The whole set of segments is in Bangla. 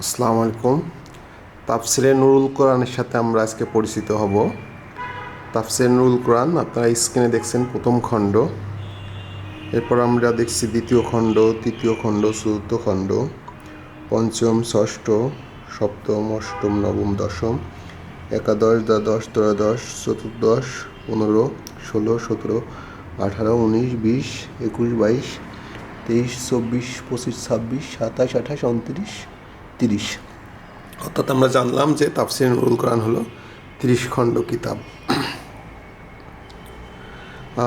আসসালামু আলাইকুম। তাফসিরে নুরুল কোরআনের সাথে আমরা আজকে পরিচিত হব। তাফসিরে নুরুল কোরআন, আপনারা স্ক্রিনে দেখছেন প্রথম খণ্ড। এরপর আমরা দেখছি দ্বিতীয় খণ্ড, তৃতীয় খণ্ড, চতুর্থ খণ্ড, পঞ্চম, ষষ্ঠ, সপ্তম, অষ্টম, নবম, দশম, একাদশ, দ্বাদশ, ত্রয়োদশ, চতুর্দশ, পনেরো, ষোলো, সতেরো, আঠারো, উনিশ, বিশ, একুশ, বাইশ, তেইশ, চব্বিশ, পঁচিশ, ছাব্বিশ, সাতাশ, আঠাশ, উনত্রিশ তিরিশ। অর্থাৎ আমরা জানলাম যে তাফসির নুরুল কোরআন হলো তিরিশ খণ্ড কিতাব।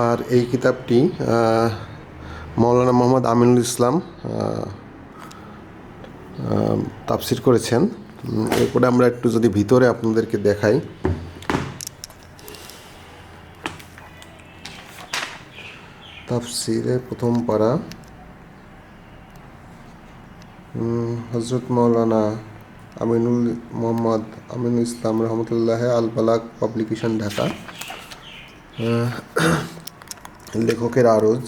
আর এই কিতাবটি মৌলানা মোহাম্মদ আমিনুল ইসলাম তাফসির করেছেন। এরপরে আমরা একটু যদি ভিতরে আপনাদেরকে দেখাই। তাফসিরে প্রথম পারা হজরত মৌলানা আমিনুল মোহাম্মদ আমিনুল ইসলাম রহমতুল্লাহ আল বালাক পাবলিকেশন ঢাকা। লেখকের আরজ।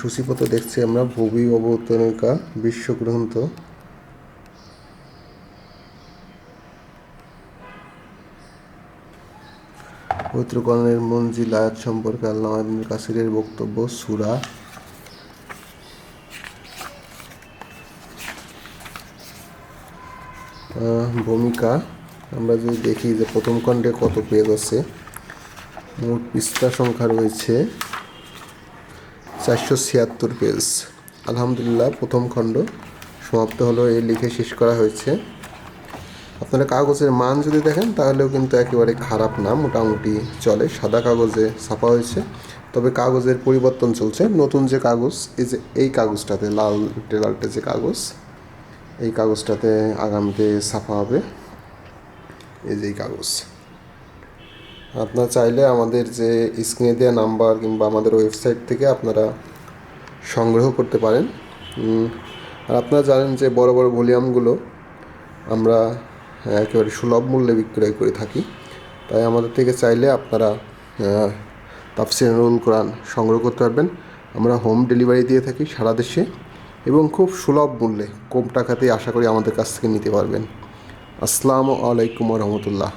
সূচিপত্র দেখছি আমরা ভবি অবতরণিকা, বিশ্বগ্রন্থ। পবিত্রকরণের মঞ্জিল আয়াত সম্পর্কে আল্লাহ ইবনুল কাসিরের বক্তব্য, সুরা ভূমিকা। আমরা যদি দেখি যে প্রথম খণ্ডে কত পেজ আছে, মোট পৃষ্ঠা সংখ্যা রয়েছে চারশো ছিয়াত্তর পেজ। আলহামদুলিল্লাহ, প্রথম খণ্ড সমাপ্ত হলো এই লিখে শেষ করা হয়েছে। আপনারা কাগজের মান যদি দেখেন, তাহলেও কিন্তু একেবারে খারাপ না, মোটামুটি চলে। সাদা কাগজে ছাপা হয়েছে। তবে কাগজের পরিবর্তন চলছে। নতুন যে কাগজ, এই যে এই কাগজটাতে, লাল লালটে যে কাগজ, এই কাগজটাতে আগামীতে ছাপা হবে। এই যে এই কাগজ। আপনারা চাইলে আমাদের যে স্ক্রিনে দেওয়া নাম্বার কিংবা আমাদের ওয়েবসাইট থেকে আপনারা সংগ্রহ করতে পারেন। আর আপনারা জানেন যে বড় বড় ভলিউমগুলো আমরা একেবারে সুলভ মূল্যে বিক্রয় করে থাকি। তাই আমাদের থেকে চাইলে আপনারা তাফসিরুল কোরআন সংগ্রহ করতে পারবেন। আমরা হোম ডেলিভারি দিয়ে থাকি সারা দেশে এবং খুব সুলভ মূল্যে, কম টাকাতেই আশা করি আমাদের কাছ থেকে নিতে পারবেন। আসসালামু আলাইকুম রহমতুল্লাহ।